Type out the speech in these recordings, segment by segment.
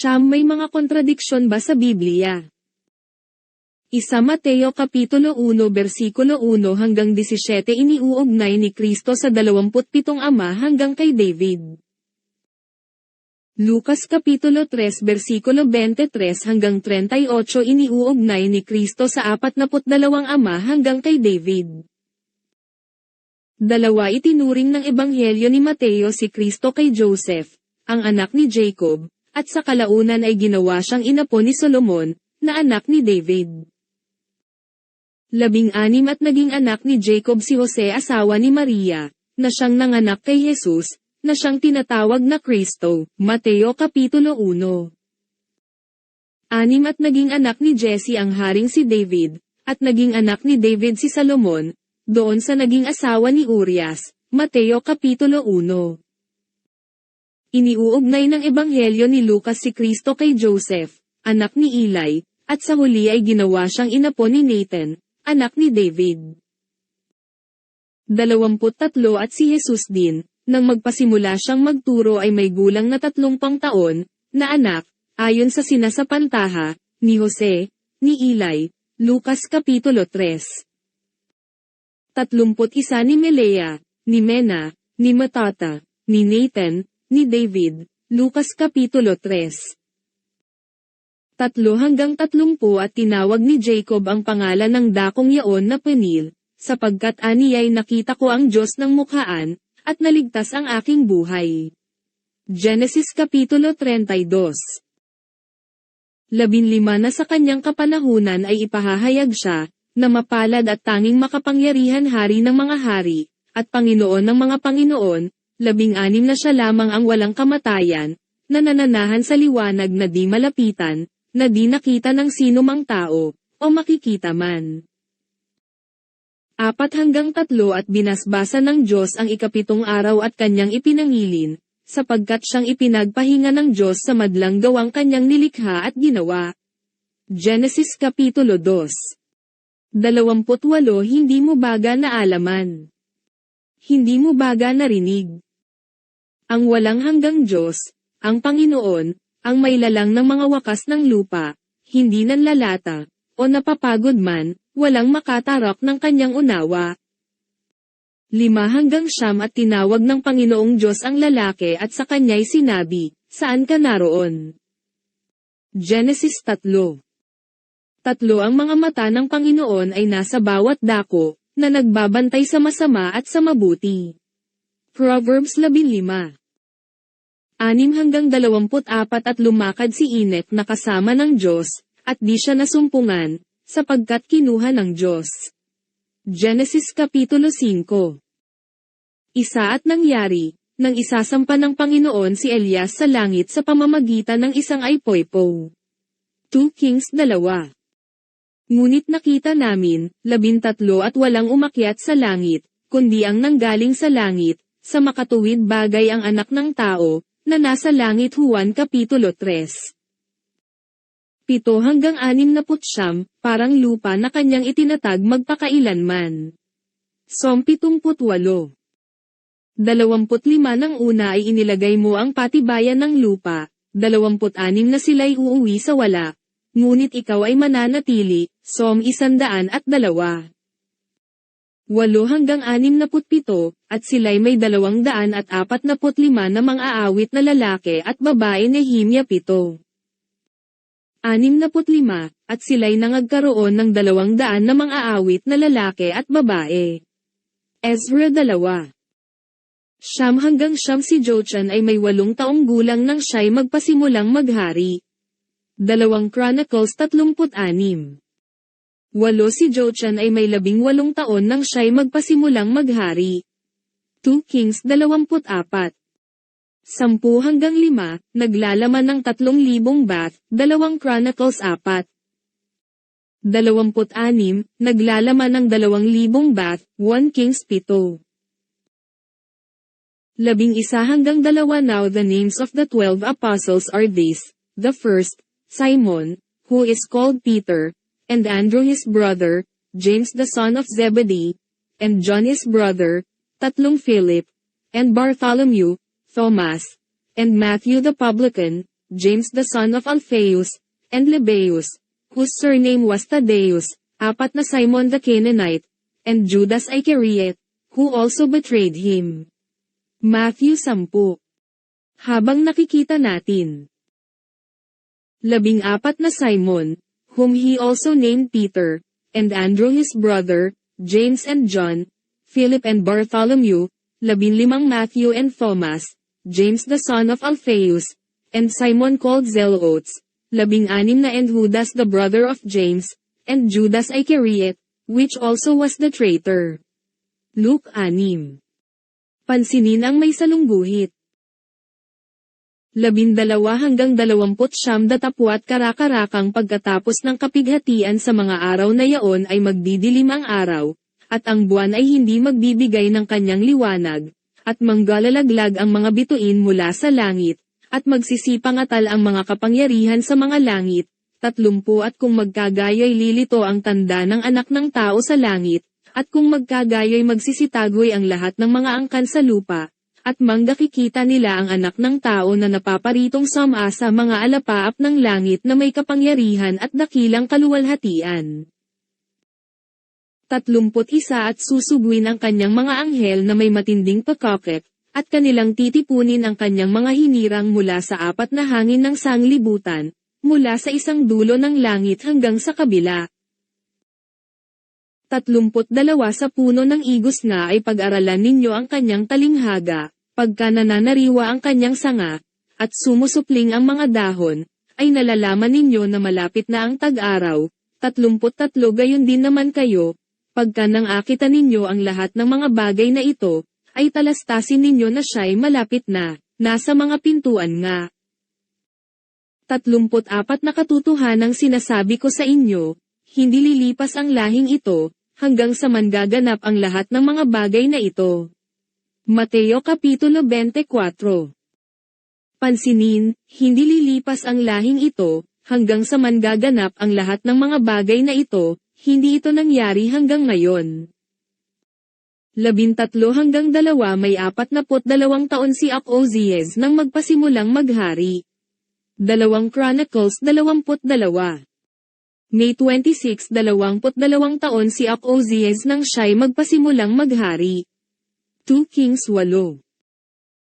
Siyam may mga kontradiksyon ba sa Biblia? Isa Mateo Kapitulo 1 versikulo 1 hanggang 17 iniuugnay ni Kristo sa 27 ama hanggang kay David. Lucas Kapitulo 3 versikulo 23 hanggang 38 iniuugnay ni Kristo sa 42 ama hanggang kay David. Dalawa itinuring ng Ebanghelyo ni Mateo si Kristo kay Joseph, ang anak ni Jacob, at sa kalaunan ay ginawa siyang inapo ni Solomon, na anak ni David. Labing-anim at naging anak ni Jacob si Jose asawa ni Maria, na siyang nanganak kay Jesus, na siyang tinatawag na Kristo, Mateo Kapitulo 1. Anim at naging anak ni Jesse ang haring si David, at naging anak ni David si Salomon, doon sa naging asawa ni Urias, Mateo Kapitulo 1. Iniuugnay ng Ebanghelyo ni Lucas si Kristo kay Joseph, anak ni Eli, at sa huli ay ginawa siyang inapo ni Nathan, anak ni David. 23 at si Jesus din, nang magpasimula siyang magturo ay may gulang na tatlong pang taon, na anak, ayon sa sinasapantaha, ni Jose, ni Eli, Lucas Kapitulo 3. 31 ni Melea, ni Mena, ni Matata, ni Nathan, ni David, Lucas Kapitulo 3. Tatlo hanggang tatlumpu at tinawag ni Jacob ang pangalan ng dakong yaon na Penil, sapagkat aniyay nakita ko ang Diyos ng mukhaan, at naligtas ang aking buhay. Genesis Kapitulo 32 Labinlima na sa kanyang kapanahunan ay ipahahayag siya, na mapalad at tanging makapangyarihan hari ng mga hari, at Panginoon ng mga Panginoon, labing-anim na siya lamang ang walang kamatayan, na nananahan sa liwanag na di malapitan, na di nakita ng sino mang tao, o makikita man. Apat hanggang tatlo at binasbasa ng Diyos ang ikapitong araw at kanyang ipinangilin, sapagkat siyang ipinagpahinga ng Diyos sa madlang gawang kanyang nilikha at ginawa. Genesis Kapitulo 2 28 Hindi mo baga na alaman. Hindi mo baga narinig. Ang walang hanggang Diyos, ang Panginoon, ang may lalang ng mga wakas ng lupa, hindi nanlalata, o napapagod man, walang makatarok ng kanyang unawa. Lima hanggang siyam at tinawag ng Panginoong Diyos ang lalaki at sa kanya'y sinabi, Saan ka naroon? Genesis 3 Tatlo ang mga mata ng Panginoon ay nasa bawat dako, na nagbabantay sa masama at sa mabuti. Proverbs 15 Anim hanggang dalawamput apat at lumakad si Inek na kasama ng Diyos, at di siya nasumpungan, sapagkat kinuha ng Diyos. Genesis Kapitulo 5 Isa at nangyari, nang isasampa ng Panginoon si Elias sa langit sa pamamagitan ng isang ipoypo. 2 Kings 2 Ngunit nakita namin, labintatlo at walang umakyat sa langit, kundi ang nanggaling sa langit, sa makatuwid bagay ang anak ng tao, na nasa langit Juan Kapitulo 3 pito hanggang anim na putsyam, parang lupa na kanyang itinatag magpakailanman. Som 78. Dalawamput lima ng una ay inilagay mo ang patibayan ng lupa, dalawamput anim na sila'y uuwi sa wala, ngunit ikaw ay mananatili, Som isandaan at dalawa. Walo hanggang anim na putpito, at sila'y may dalawang daan at apat na putlima na mga aawit na lalaki at babae Nehemia pito. 65, at sila'y nangagkaroon ng dalawang daan na mga awit na lalaki at babae. Ezra 2 Siyam hanggang siyam si Jochan ay may walong taong gulang nang siya'y magpasimulang maghari. Dalawang Chronicles 36 Walo si Jochan ay may labing walong taon nang siya'y magpasimulang maghari. 2 Kings 24 Sampu hanggang lima, naglalaman ng tatlong libong bath, dalawang Chronicles apat. Dalawamput anim, naglalaman ng dalawang libong bath, 1 Kings pito. Labing isa hanggang dalawa now the names of the twelve apostles are these, the first, Simon, who is called Peter, and Andrew his brother, James the son of Zebedee, and John his brother, tatlong Philip, and Bartholomew, Thomas, and Matthew the publican, James the son of Alphaeus, and Lebbeus, whose surname was Thaddeus, apat na Simon the Canaanite, and Judas Iscariot, who also betrayed him. Matthew 10 Habang nakikita natin, labing apat na Simon, whom he also named Peter, and Andrew his brother, James and John, Philip and Bartholomew, labinlimang Matthew and Thomas, James the son of Alphaeus, and Simon called Zelotes, labing-anim na and Judas the brother of James, and Judas Iscariot, which also was the traitor. Luke 6 Pansinin ang may salungguhit. Labindalawa hanggang dalawamput siyam datapwat karakarakang pagkatapos ng kapighatian sa mga araw na yaon ay magdidilim ang araw, at ang buwan ay hindi magbibigay ng kanyang liwanag, at manggalalaglag ang mga bituin mula sa langit, at magsisipangatal ang mga kapangyarihan sa mga langit, tatlumpu at kung magkagayoy lilito ang tanda ng anak ng tao sa langit, at kung magkagayoy magsisitagoy ang lahat ng mga angkan sa lupa, at manggakikita nila ang anak ng tao na napaparitong sama sa mga alapaap ng langit na may kapangyarihan at dakilang kaluwalhatian. Tatlumput isa at susugwin ang kanyang mga anghel na may matinding pagkakek, at kanilang titipunin ang kanyang mga hinirang mula sa apat na hangin ng sanglibutan, mula sa isang dulo ng langit hanggang sa kabila. Tatlumput dalawa sa puno ng igos nga ay pag-aralan ninyo ang kanyang talinghaga, pagka nananariwa ang kanyang sanga, at sumusupling ang mga dahon, ay nalalaman ninyo na malapit na ang tag-araw, tatlumput tatlo gayon din naman kayo, pagka nang akita ninyo ang lahat ng mga bagay na ito, ay talastasin ninyo na siya'y malapit na, nasa mga pintuan nga. Tatlumput apat na katutuhanang sinasabi ko sa inyo, hindi lilipas ang lahing ito, hanggang sa mangaganap ang lahat ng mga bagay na ito. Mateo Kapitulo 24 Pansinin, hindi lilipas ang lahing ito, hanggang sa mangaganap ang lahat ng mga bagay na ito, hindi ito nangyari hanggang ngayon. Labintatlo hanggang dalawa may apat na put dalawang taon si Acozies nang magpasimulang maghari. Dalawang Chronicles dalawamput dalawa. May 26 dalawamput dalawang taon si Acozies nang siya'y magpasimulang maghari. 2 Kings 8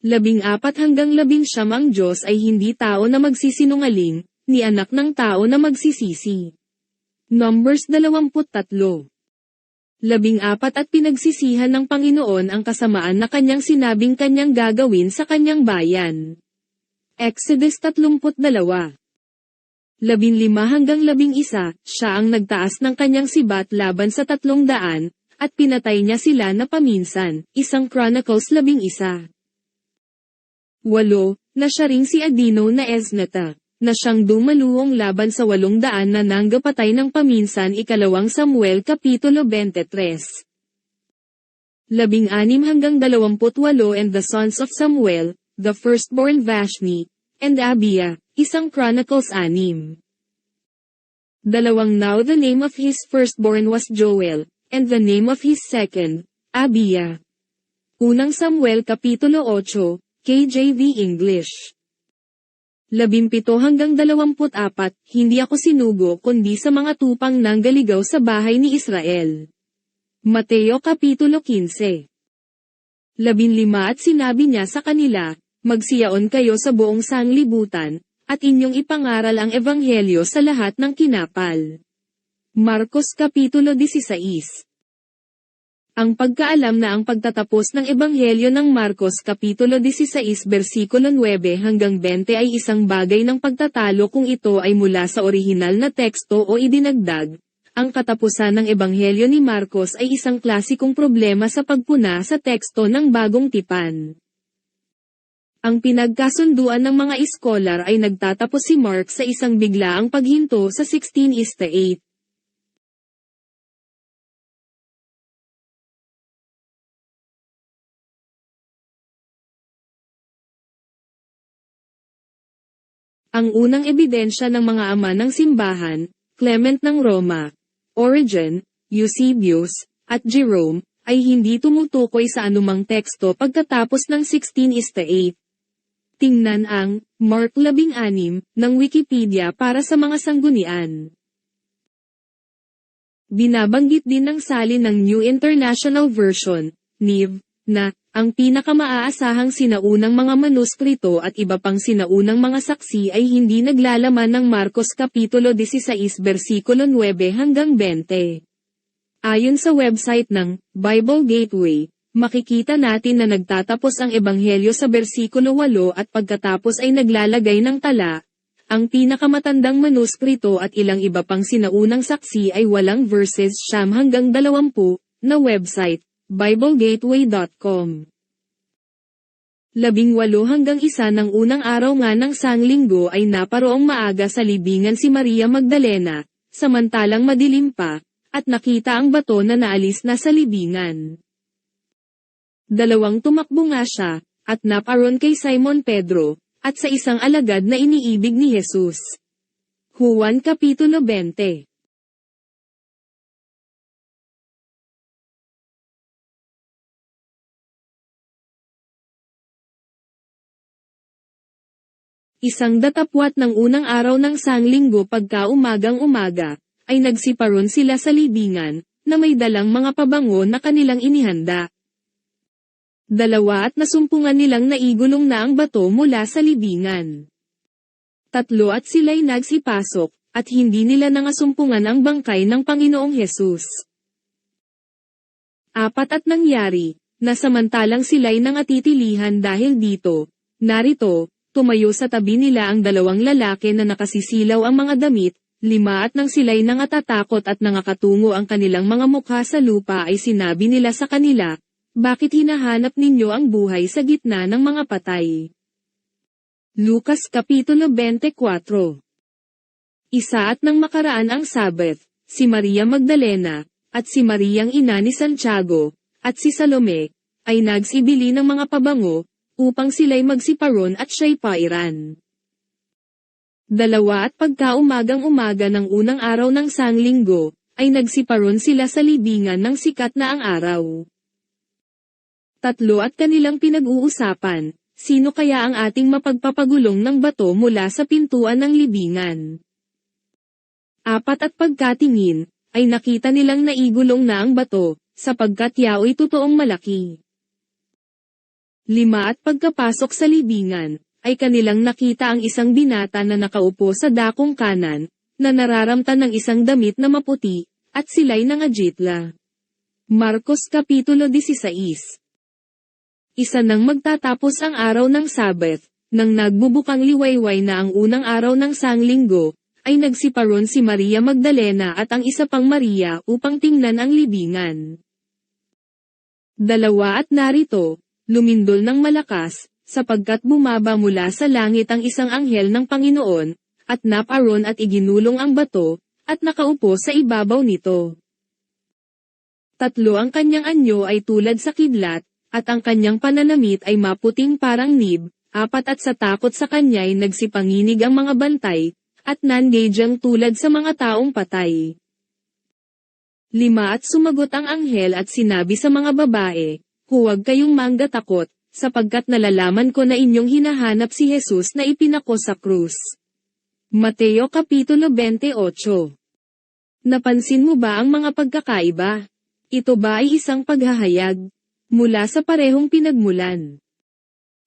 Labing apat hanggang labing siyam ang Diyos ay hindi tao na magsisinungaling, ni anak ng tao na magsisisi. Numbers 23 Labing apat at pinagsisihan ng Panginoon ang kasamaan na kanyang sinabing kanyang gagawin sa kanyang bayan. Exodus 32 labinlima hanggang labing isa, siya ang nagtaas ng kanyang sibat laban sa tatlong daan, at pinatay niya sila na paminsan, isang Chronicles labing isa. Walo, na siya ring si Adino na Esneta, na siyang dumaluong laban sa walong daan na nanggapatay ng paminsan ikalawang Samuel Kapitulo 23. Labing anim hanggang dalawamput walo and the sons of Samuel, the firstborn Vashni, and Abia, Isang Chronicles 6. Dalawang now the name of his firstborn was Joel, and the name of his second, Abia. Unang Samuel Kapitulo 8, KJV English. Labimpito hanggang dalawamput apat, hindi ako sinugo kundi sa mga tupang nanggaligaw sa bahay ni Israel. Mateo Kapitulo 15 Labinlima at sinabi niya sa kanila, Magsiyaon kayo sa buong sanglibutan, at inyong ipangaral ang ebanghelyo sa lahat ng kinapal. Marcos Kapitulo 16 Ang pagkaalam na ang pagtatapos ng ebanghelyo ng Marcos Kapitulo 16 versikulo 9 hanggang 20 ay isang bagay ng pagtatalo kung ito ay mula sa orihinal na teksto o idinagdag. Ang katapusan ng ebanghelyo ni Marcos ay isang klasikong problema sa pagpuna sa teksto ng bagong tipan. Ang pinagkasunduan ng mga iskolar ay nagtatapos si Mark sa isang biglaang paghinto sa 16 is 8. Ang unang ebidensya ng mga ama ng simbahan, Clement ng Roma, Origen, Eusebius, at Jerome, ay hindi tumutukoy sa anumang teksto pagkatapos ng 16 is 8. Tingnan ang Mark 16 ng Wikipedia para sa mga sanggunian. Binabanggit din ng salin ng New International Version, NIV, na, ang pinakamaasahang sinaunang mga manuskrito at iba pang sinaunang mga saksi ay hindi naglalaman ng Marcos Kapitulo 16 versikulo 9 hanggang 20. Ayon sa website ng Bible Gateway, makikita natin na nagtatapos ang ebanghelyo sa versikulo 8 at pagkatapos ay naglalagay ng tala. Ang pinakamatandang manuskrito at ilang iba pang sinaunang saksi ay walang verses siyam hanggang 20 na website, BibleGateway.com. Labing walo hanggang isa ng unang araw nga ng sanglinggo ay naparoong maaga sa libingan si Maria Magdalena, samantalang madilim pa, at nakita ang bato na naalis na sa libingan. Dalawang tumakbo nga siya, at naparoon kay Simon Pedro, at sa isang alagad na iniibig ni Jesus. Juan Kapitulo 20 Isang datapwat ng unang araw ng sanglinggo pagka umagang umaga, ay nagsiparon sila sa libingan, na may dalang mga pabango na kanilang inihanda. Dalawa at nasumpungan nilang naigulong na ang bato mula sa libingan. Tatlo at sila'y nagsipasok, at hindi nila nangasumpungan ang bangkay ng Panginoong Hesus. Apat at nangyari, na samantalang sila'y nangatitilihan dahil dito, narito, tumayo sa tabi nila ang dalawang lalaki na nakasisilaw ang mga damit, lima at nang sila'y nangatatakot at nangakatungo ang kanilang mga mukha sa lupa ay sinabi nila sa kanila, bakit hinahanap ninyo ang buhay sa gitna ng mga patay? Lucas Kapitulo 24 Isa at nang makaraan ang Sabbath, si Maria Magdalena, at si Mariang ina ni Santiago, at si Salome, ay nagsibili ng mga pabango, upang sila'y magsiparon at siya'y pairan. Dalawa at pagkaumagang umaga ng unang araw ng sanglinggo, ay nagsiparon sila sa libingan ng sikat na ang araw. Tatlo at kanilang pinag-uusapan, sino kaya ang ating mapagpapagulong ng bato mula sa pintuan ng libingan? Apat at pagkatingin, ay nakita nilang naigulong na ang bato, sapagkat yao'y totoong malaki. Lima at pagkapasok sa libingan, ay kanilang nakita ang isang binata na nakaupo sa dakong kanan, na nararamtan ng isang damit na maputi, at sila'y nangajitla. Marcos Kapitulo 16 Isa nang magtatapos ang araw ng Sabbath, nang nagbubukang liwayway na ang unang araw ng sanglinggo, ay nagsiparon si Maria Magdalena at ang isa pang Maria upang tingnan ang libingan. Dalawa at narito, lumindol ng malakas, sapagkat bumaba mula sa langit ang isang anghel ng Panginoon, at naparon at iginulong ang bato, at nakaupo sa ibabaw nito. Tatlo ang kanyang anyo ay tulad sa kidlat, at ang kanyang pananamit ay maputing parang nib, apat at sa takot sa kanya'y nagsipanginig ang mga bantay, at nangadyang tulad sa mga taong patay. Lima at sumagot ang anghel at sinabi sa mga babae, Huwag kayong mangga takot, sapagkat nalalaman ko na inyong hinahanap si Jesus na ipinako sa krus. Mateo Kapitulo 28 Napansin mo ba ang mga pagkakaiba? Ito ba ay isang paghahayag? Mula sa parehong pinagmulan.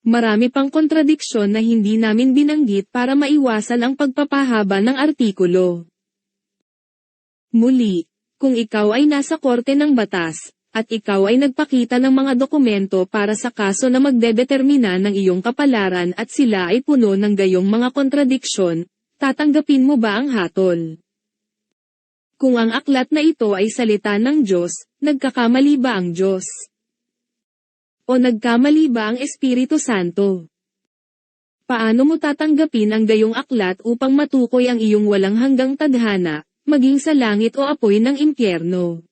Marami pang kontradiksyon na hindi namin binanggit para maiwasan ang pagpapahaba ng artikulo. Muli, kung ikaw ay nasa korte ng batas, at ikaw ay nagpakita ng mga dokumento para sa kaso na magdedetermina ng iyong kapalaran at sila ay puno ng gayong mga kontradiksyon, tatanggapin mo ba ang hatol? Kung ang aklat na ito ay salita ng Diyos, nagkakamali ba ang Diyos? O nagkamali ba ang Espiritu Santo? Paano mo tatanggapin ang gayong aklat upang matukoy ang iyong walang hanggang tadhana, maging sa langit o apoy ng impyerno?